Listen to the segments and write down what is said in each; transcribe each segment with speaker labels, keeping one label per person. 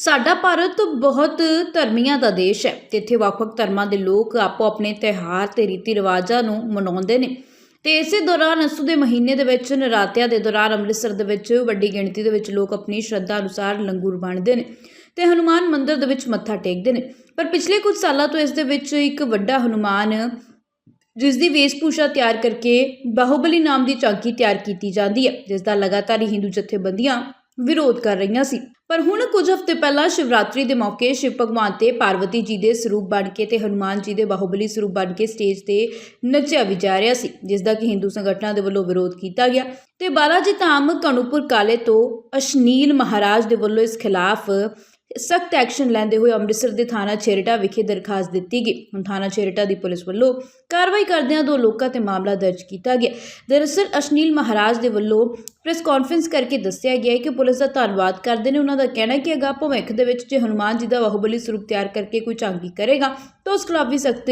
Speaker 1: ਸਾਡਾ ਭਾਰਤ ਬਹੁਤ ਧਰਮੀਆਂ ਦਾ ਦੇਸ਼ ਹੈ। ਤੇ ਇੱਥੇ ਵੱਖ-ਵੱਖ ਧਰਮਾਂ ਦੇ ਲੋਕ ਆਪੋ ਆਪਣੇ ਤਿਉਹਾਰ ਤੇ ਰੀਤੀ ਰਿਵਾਜਾਂ ਨੂੰ ਮਨਾਉਂਦੇ ਨੇ। ਤੇ ਇਸੇ ਦੌਰਾਨ ਅਸੂ ਦੇ ਮਹੀਨੇ ਦੇ ਵਿੱਚ, ਨਰਾਤਿਆਂ ਦੇ ਦੌਰਾਨ ਅੰਮ੍ਰਿਤਸਰ ਦੇ ਵਿੱਚ ਵੱਡੀ ਗਿਣਤੀ ਦੇ ਵਿੱਚ ਲੋਕ ਆਪਣੀ ਸ਼ਰਧਾ ਅਨੁਸਾਰ ਲੰਗੂਰ ਬਣਦੇ ਨੇ ਤੇ ਹਨੂਮਾਨ ਮੰਦਿਰ ਦੇ ਵਿੱਚ ਮੱਥਾ ਟੇਕਦੇ ਨੇ। ਪਰ ਪਿਛਲੇ ਕੁਝ ਸਾਲਾਂ ਤੋਂ ਇਸ ਦੇ ਵਿੱਚ ਇੱਕ ਵੱਡਾ ਹਨੂਮਾਨ, ਜਿਸ ਦੀ ਵੇਸ਼ਭੂਸ਼ਾ ਤਿਆਰ ਕਰਕੇ ਬਾਹੂਬਲੀ ਨਾਮ ਦੀ ਝਾਂਕੀ ਤਿਆਰ ਕੀਤੀ ਜਾਂਦੀ ਹੈ, ਜਿਸ ਦਾ ਲਗਾਤਾਰ ਹਿੰਦੂ ਜਥੇਬੰਦੀਆਂ ਵਿਰੋਧ ਕਰ ਰਹੀਆਂ ਸੀ। ਪਰ ਹੁਣ ਕੁਝ ਹਫ਼ਤੇ ਪਹਿਲਾਂ ਸ਼ਿਵਰਾਤਰੀ ਦੇ ਮੌਕੇ ਸ਼ਿਵ ਭਗਵਾਨ ਤੇ ਪਾਰਵਤੀ ਜੀ ਦੇ ਸਰੂਪ ਬਣ ਕੇ ਤੇ ਹਨੂਮਾਨ ਜੀ ਦੇ ਬਾਹੂਬਲੀ ਸਰੂਪ ਬਣ ਕੇ ਸਟੇਜ ਤੇ ਨੱਚਿਆ ਵੀ ਜਾ ਰਿਹਾ ਸੀ, ਜਿਸ ਦਾ ਕਿ ਹਿੰਦੂ ਸੰਗਠਨਾਂ ਦੇ ਵੱਲੋਂ ਵਿਰੋਧ ਕੀਤਾ ਗਿਆ। ਤੇ ਬਾਲਾਜੀ ਧਾਮ ਕਣੂਪੁਰ ਕਾਲੇ ਤੋਂ ਅਸ਼ਨੀਲ ਮਹਾਰਾਜ ਦੇ ਵੱਲੋਂ ਇਸ ਖਿਲਾਫ ਸਖਤ ਐਕਸ਼ਨ ਲੈਂਦੇ ਹੋਏ ਅੰਮ੍ਰਿਤਸਰ ਦੇ ਥਾਣਾ ਛੇਰਟਾ ਵਿਖੇ ਦਰਖਾਸਤ ਦਿੱਤੀ ਗਈ। ਹੁਣ ਥਾਣਾ ਛੇਰਟਾ ਦੀ ਪੁਲਿਸ ਵੱਲੋਂ ਕਾਰਵਾਈ ਕਰਦਿਆਂ ਦੋ ਲੋਕਾਂ ਤੇ ਮਾਮਲਾ ਦਰਜ ਕੀਤਾ ਗਿਆ। ਦਰਅਸਲ ਅਸ਼ਨੀਲ ਮਹਾਰਾਜ ਦੇ ਵੱਲੋਂ ਪ੍ਰੈਸ ਕਾਨਫਰੰਸ ਕਰਕੇ ਦੱਸਿਆ ਗਿਆ ਹੈ ਕਿ ਪੁਲਿਸ ਦਾ ਧੰਨਵਾਦ ਕਰਦੇ ਨੇ। ਉਹਨਾਂ ਦਾ ਕਹਿਣਾ ਕਿ ਅਗਾ ਭਵਿੱਖ ਦੇ ਵਿੱਚ ਜੇ ਹਨੂਮਾਨ ਜੀ ਦਾ ਬਾਹੂਬਲੀ ਸਰੂਪ ਤਿਆਰ ਕਰਕੇ ਕੋਈ ਝਾਂਕੀ ਕਰੇਗਾ ਤਾਂ ਉਸ ਖਿਲਾਫ ਵੀ ਸਖਤ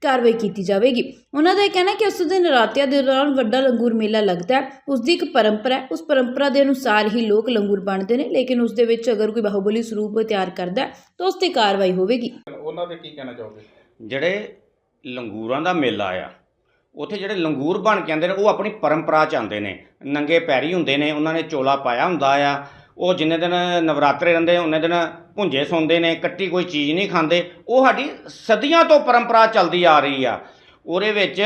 Speaker 1: ਕਾਰਵਾਈ ਕੀਤੀ ਜਾਵੇਗੀ। ਉਹਨਾਂ ਦਾ ਇਹ ਕਹਿਣਾ ਕਿ ਉਸ ਦਿਨ ਨਰਾਤਿਆਂ ਦੇ ਦੌਰਾਨ ਵੱਡਾ ਲੰਗੂਰ ਮੇਲਾ ਲੱਗਦਾ ਹੈ। ਉਸ ਦੀ ਇੱਕ ਪਰੰਪਰਾ ਹੈ। ਉਸ ਪਰੰਪਰਾ ਦੇ ਅਨੁਸਾਰ ਹੀ ਲੋਕ ਲੰਗੂਰ ਬਣਦੇ ਨੇ ਲੇਕਿਨ ਉਸ ਦੇ ਵਿੱਚ ਅਗਰ ਕੋਈ ਬਾਹੂਬਲੀ ਸਰੂਪ ਤਿਆਰ ਕਰਦਾ ਹੈ ਤਾਂ ਉਸ ਤੇ ਕਾਰਵਾਈ ਹੋਵੇਗੀ।
Speaker 2: ਉਹਨਾਂ ਦੇ ਕੀ ਕਹਿਣਾ ਚਾਹੋਗੇ?
Speaker 3: ਜਿਹੜੇ ਲੰਗੂਰਾਂ ਦਾ ਮੇਲਾ ਆ ਉੱਥੇ ਜਿਹੜੇ ਲੰਗੂਰ ਬਣ ਕੇ ਆਉਂਦੇ ਨੇ, ਉਹ ਆਪਣੀ ਪਰੰਪਰਾ ਚ ਆਉਂਦੇ ਨੇ। ਨੰਗੇ ਪੈਰੀ ਹੁੰਦੇ ਨੇ, ਉਹਨਾਂ ਨੇ ਚੋਲਾ ਪਾਇਆ ਹੁੰਦਾ ਆ। ਉਹ ਜਿੰਨੇ ਦਿਨ ਨਵਰਾਤਰੇ ਰਹਿੰਦੇ, ਉਹਨੇ ਦਿਨ ਭੁੰਜੇ ਸੌਂਦੇ ਨੇ, ਕੱਟੀ ਕੋਈ ਚੀਜ਼ ਨਹੀਂ ਖਾਂਦੇ। ਉਹ ਸਾਡੀ ਸਦੀਆਂ ਤੋਂ ਪਰੰਪਰਾ ਚੱਲਦੀ ਆ ਰਹੀ ਆ। ਉਹਦੇ ਵਿੱਚ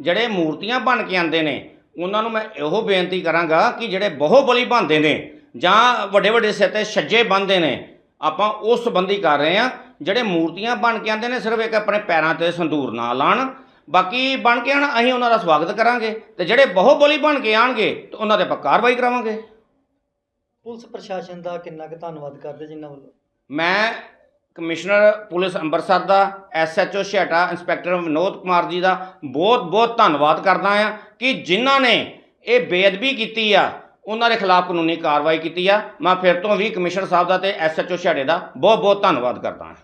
Speaker 3: ਜਿਹੜੇ ਮੂਰਤੀਆਂ ਬਣ ਕੇ ਆਉਂਦੇ ਨੇ, ਉਹਨਾਂ ਨੂੰ ਮੈਂ ਇਹੋ ਬੇਨਤੀ ਕਰਾਂਗਾ ਕਿ ਜਿਹੜੇ ਬਹੁ ਬਲੀ ਬਣਦੇ ਨੇ, ਜਾਂ ਵੱਡੇ ਵੱਡੇ ਸਿਰ ਤੇ ਛੱਜੇ ਬੰਨਦੇ ਨੇ, ਆਪਾਂ ਉਸ ਸੰਬੰਧੀ ਕਰ ਰਹੇ ਆ ਜਿਹੜੇ ਮੂਰਤੀਆਂ ਬਣ ਕੇ ਆਉਂਦੇ ਨੇ, ਸਿਰਫ ਇੱਕ ਆਪਣੇ ਪੈਰਾਂ ਤੇ ਸੰਧੂਰ ਨਾ ਲਾਣ। ਬਾਕੀ ਬਣ ਕੇ ਆਣ ਅਸੀਂ ਉਹਨਾਂ ਦਾ ਸਵਾਗਤ ਕਰਾਂਗੇ ਤੇ ਜਿਹੜੇ ਬਹੁ ਬਲੀ ਬਣ ਕੇ ਆਣਗੇ ਤੇ ਉਹਨਾਂ ਤੇ ਆਪਾਂ ਕਾਰਵਾਈ ਕਰਾਵਾਂਗੇ।
Speaker 4: ਪੁਲਿਸ ਪ੍ਰਸ਼ਾਸਨ ਦਾ ਕਿੰਨਾ ਕੁ ਧੰਨਵਾਦ ਕਰਦੇ ਜਿਨ੍ਹਾਂ ਵੱਲੋਂ?
Speaker 3: ਮੈਂ ਕਮਿਸ਼ਨਰ ਪੁਲਿਸ ਅੰਮ੍ਰਿਤਸਰ ਦਾ ਐਸਐਚਓ ਛੇਟਾ ਇੰਸਪੈਕਟਰ ਵਿਨੋਦ ਕੁਮਾਰ ਜੀ ਦਾ ਬਹੁਤ ਬਹੁਤ ਧੰਨਵਾਦ ਕਰਦਾ ਆ ਕਿ ਜਿਨ੍ਹਾਂ ਨੇ ਇਹ ਬੇਅਦਬੀ ਕੀਤੀ ਆ ਉਹਨਾਂ ਦੇ ਖਿਲਾਫ ਕਾਨੂੰਨੀ ਕਾਰਵਾਈ ਕੀਤੀ ਆ। ਮੈਂ ਫਿਰ ਤੋਂ ਵੀ ਕਮਿਸ਼ਨਰ ਸਾਹਿਬ ਦਾ ਤੇ ਐਸਐਚਓ ਛੇਟੇ ਦਾ ਬਹੁਤ ਬਹੁਤ ਧੰਨਵਾਦ ਕਰਦਾ ਹਾਂ।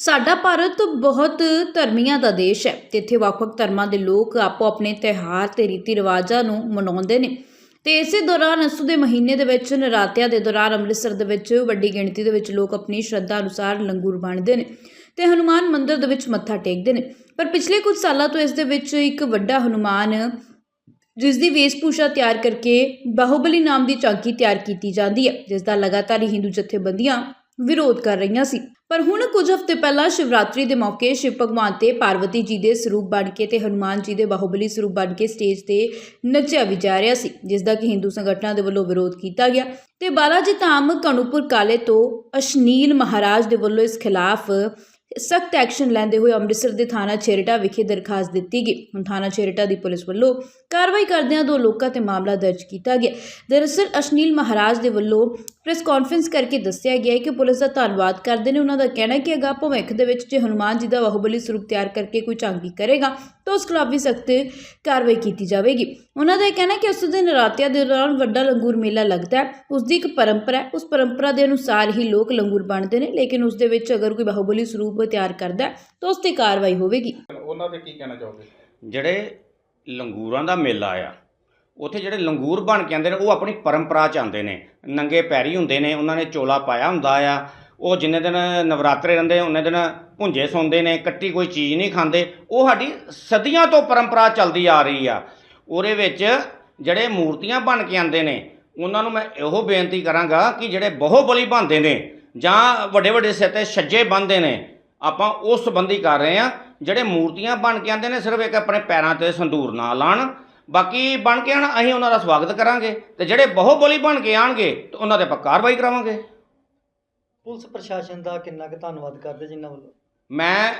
Speaker 1: ਸਾਡਾ ਭਾਰਤ ਬਹੁਤ ਧਰਮੀਆਂ ਦਾ ਦੇਸ਼ ਹੈ। ਤੇ ਇੱਥੇ ਵੱਖ-ਵੱਖ ਧਰਮਾਂ ਦੇ ਲੋਕ ਆਪੋ ਆਪਣੇ ਤਿਉਹਾਰ ਤੇ ਰੀਤੀ ਰਿਵਾਜਾਂ ਨੂੰ ਮਨਾਉਂਦੇ ਨੇ। ਤੇ ਇਸੇ ਦੌਰਾਨ ਅਸੂ ਦੇ ਮਹੀਨੇ ਦੇ ਵਿੱਚ, ਨਰਾਤਿਆਂ ਦੇ ਦੌਰਾਨ ਅੰਮ੍ਰਿਤਸਰ ਦੇ ਵਿੱਚ ਵੱਡੀ ਗਿਣਤੀ ਦੇ ਵਿੱਚ ਲੋਕ ਆਪਣੀ ਸ਼ਰਧਾ ਅਨੁਸਾਰ ਲੰਗੂਰ ਬਣਦੇ ਨੇ ਤੇ ਹਨੂਮਾਨ ਮੰਦਿਰ ਦੇ ਵਿੱਚ ਮੱਥਾ ਟੇਕਦੇ ਨੇ। ਪਰ ਪਿਛਲੇ ਕੁਝ ਸਾਲਾਂ ਤੋਂ ਇਸ ਦੇ ਵਿੱਚ ਇੱਕ ਵੱਡਾ ਹਨੂਮਾਨ, ਜਿਸ ਦੀ ਵੇਸ਼ਭੂਸ਼ਾ ਤਿਆਰ ਕਰਕੇ ਬਾਹੂਬਲੀ ਨਾਮ ਦੀ ਝਾਂਕੀ ਤਿਆਰ ਕੀਤੀ ਜਾਂਦੀ ਹੈ ਜਿਸ ਦਾ ਲਗਾਤਾਰ ਹਿੰਦੂ ਜਥੇਬੰਦੀਆਂ ਵਿਰੋਧ ਕਰ ਰਹੀਆਂ ਸੀ। ਪਰ ਹੁਣ ਕੁਝ ਹਫ਼ਤੇ ਪਹਿਲਾਂ ਸ਼ਿਵਰਾਤਰੀ ਦੇ ਮੌਕੇ ਸ਼ਿਵ ਭਗਵਾਨ ਤੇ ਪਾਰਵਤੀ ਜੀ ਦੇ ਸਰੂਪ ਬਣ ਕੇ ਤੇ ਹਨੂਮਾਨ ਜੀ ਦੇ ਬਾਹੂਬਲੀ ਸਰੂਪ ਬਣ ਕੇ ਸਟੇਜ ਤੇ ਨੱਚਿਆ ਵੀ ਜਾ ਰਿਹਾ ਸੀ, ਜਿਸ ਦਾ ਕਿ ਹਿੰਦੂ ਸੰਗਠਨਾਂ ਦੇ ਵੱਲੋਂ ਵਿਰੋਧ ਕੀਤਾ ਗਿਆ। ਤੇ ਬਾਲਾਜੀ ਧਾਮ ਕਣੂਪੁਰ ਕਾਲੇ ਤੋਂ ਅਸ਼ਨੀਲ ਮਹਾਰਾਜ ਦੇ ਵੱਲੋਂ ਇਸ ਖਿਲਾਫ ਸਖਤ ਐਕਸ਼ਨ ਲੈਂਦੇ ਹੋਏ ਅੰਮ੍ਰਿਤਸਰ ਦੇ ਥਾਣਾ ਛੇਰਟਾ ਵਿਖੇ ਦਰਖਾਸਤ ਦਿੱਤੀ ਗਈ। ਹੁਣ ਥਾਣਾ ਛੇਰਟਾ ਦੀ ਪੁਲਿਸ ਵੱਲੋਂ ਕਾਰਵਾਈ ਕਰਦਿਆਂ ਦੋ ਲੋਕਾਂ ਤੇ ਮਾਮਲਾ ਦਰਜ ਕੀਤਾ ਗਿਆ। ਦਰਅਸਲ, ਅਸ਼ਨੀਲ ਮਹਾਰਾਜ ਦੇ ਵੱਲੋਂ ਪ੍ਰੈਸ ਕਾਨਫਰੰਸ ਕਰਕੇ ਦੱਸਿਆ ਗਿਆ ਹੈ ਕਿ ਪੁਲਿਸ ਦਾ ਧੰਨਵਾਦ ਕਰਦੇ ਨੇ। ਉਹਨਾਂ ਦਾ ਕਹਿਣਾ ਕਿ ਅਗਾ ਭਵਿੱਖ ਦੇ ਵਿੱਚ ਜੇ ਹਨੂਮਾਨ ਜੀ ਦਾ ਬਾਹੂਬਲੀ ਸਰੂਪ ਤਿਆਰ ਕਰਕੇ ਕੋਈ ਝਾਂਕੀ ਕਰੇਗਾ ਤਾਂ ਉਸ ਖਿਲਾਫ ਵੀ ਸਖਤ ਕਾਰਵਾਈ ਕੀਤੀ ਜਾਵੇਗੀ। ਉਹਨਾਂ ਦਾ ਇਹ ਕਹਿਣਾ ਹੈ ਕਿ ਉਸ ਦਿਨ ਨਰਾਤਿਆਂ ਦੇ ਦੌਰਾਨ ਵੱਡਾ ਲੰਗੂਰ ਮੇਲਾ ਲੱਗਦਾ ਹੈ। ਉਸ ਦੀ ਇੱਕ ਪਰੰਪਰਾ ਹੈ। ਉਸ ਪਰੰਪਰਾ ਦੇ ਅਨੁਸਾਰ ਹੀ ਲੋਕ ਲੰਗੂਰ ਬਣਦੇ ਨੇ ਲੇਕਿਨ ਉਸ ਦੇ ਵਿੱਚ ਅਗਰ ਕੋਈ ਬਾਹੂਬਲੀ ਸਰੂਪ ਤਿਆਰ ਕਰਦਾ ਹੈ ਤਾਂ ਉਸ ਤੇ ਕਾਰਵਾਈ ਹੋਵੇਗੀ।
Speaker 2: ਉਹਨਾਂ ਦੇ ਕੀ ਕਹਿਣਾ ਚਾਹੋਗੇ?
Speaker 3: ਜਿਹੜੇ ਲੰਗੂਰਾਂ ਦਾ ਮੇਲਾ ਆ ਉੱਥੇ ਜਿਹੜੇ ਲੰਗੂਰ ਬਣ ਕੇ ਆਉਂਦੇ ਨੇ ਉਹ ਆਪਣੀ ਪਰੰਪਰਾ ਚ ਆਉਂਦੇ ਨੇ। ਨੰਗੇ ਪੈਰੀ ਹੁੰਦੇ ਨੇ ਉਹਨਾਂ ਨੇ ਚੋਲਾ ਪਾਇਆ ਹੁੰਦਾ ਆ। ਉਹ ਜਿੰਨੇ ਦਿਨ ਨਵਰਾਤਰੇ ਰਹਿੰਦੇ, ਉਹਨੇ ਦਿਨ ਭੁੰਜੇ ਸੌਂਦੇ ਨੇ, ਕੱਟੀ ਕੋਈ ਚੀਜ਼ ਨਹੀਂ ਖਾਂਦੇ। ਉਹ ਸਾਡੀ ਸਦੀਆਂ ਤੋਂ ਪਰੰਪਰਾ ਚੱਲਦੀ ਆ ਰਹੀ ਆ। ਉਹਦੇ ਵਿੱਚ ਜਿਹੜੇ ਮੂਰਤੀਆਂ ਬਣ ਕੇ ਆਉਂਦੇ ਨੇ, ਉਹਨਾਂ ਨੂੰ ਮੈਂ ਇਹੋ ਬੇਨਤੀ ਕਰਾਂਗਾ ਕਿ ਜਿਹੜੇ ਬਹੁ ਬਲੀ ਬਣਦੇ ਨੇ ਜਾਂ ਵੱਡੇ ਵੱਡੇ ਸਿਰ ਤੇ ਛੱਜੇ ਬੰਨਦੇ ਨੇ, ਆਪਾਂ ਉਸ ਸੰਬੰਧੀ ਕਰ ਰਹੇ ਆ ਜਿਹੜੇ ਮੂਰਤੀਆਂ ਬਣ ਕੇ ਆਉਂਦੇ ਨੇ, ਸਿਰਫ ਇੱਕ ਆਪਣੇ ਪੈਰਾਂ ਤੇ ਸੰਧੂਰ ਨਾ ਲਾਣ। ਬਾਕੀ ਬਣ ਕੇ ਆਣ ਅਸੀਂ ਉਹਨਾਂ ਦਾ ਸਵਾਗਤ ਕਰਾਂਗੇ। ਤੇ ਜਿਹੜੇ ਬਹੁ ਬਲੀ ਬਣ ਕੇ ਆਣਗੇ ਤੇ ਉਹਨਾਂ ਤੇ ਆਪਾਂ ਕਾਰਵਾਈ ਕਰਾਵਾਂਗੇ।
Speaker 4: ਪੁਲਿਸ ਪ੍ਰਸ਼ਾਸਨ ਦਾ ਕਿੰਨਾ ਕੁ ਧੰਨਵਾਦ ਕਰਦੇ ਜਿਨ੍ਹਾਂ ਵੱਲੋਂ?
Speaker 3: ਮੈਂ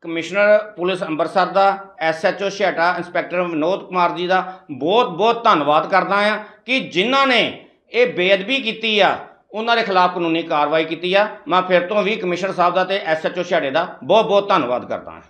Speaker 3: ਕਮਿਸ਼ਨਰ ਪੁਲਿਸ ਅੰਮ੍ਰਿਤਸਰ ਦਾ ਐਸਐਚਓ ਛੇਟਾ ਇੰਸਪੈਕਟਰ ਵਿਨੋਦ ਕੁਮਾਰ ਜੀ ਦਾ ਬਹੁਤ ਬਹੁਤ ਧੰਨਵਾਦ ਕਰਦਾ ਆ ਕਿ ਜਿਨ੍ਹਾਂ ਨੇ ਇਹ ਬੇਅਦਬੀ ਕੀਤੀ ਆ, ਉਹਨਾਂ ਦੇ ਖਿਲਾਫ ਕਾਨੂੰਨੀ ਕਾਰਵਾਈ ਕੀਤੀ ਆ। ਮੈਂ ਫਿਰ ਤੋਂ ਵੀ ਕਮਿਸ਼ਨਰ ਸਾਹਿਬ ਦਾ ਤੇ ਐਸਐਚਓ ਛੇਟੇ ਦਾ ਬਹੁਤ ਬਹੁਤ ਧੰਨਵਾਦ ਕਰਦਾ ਹਾਂ।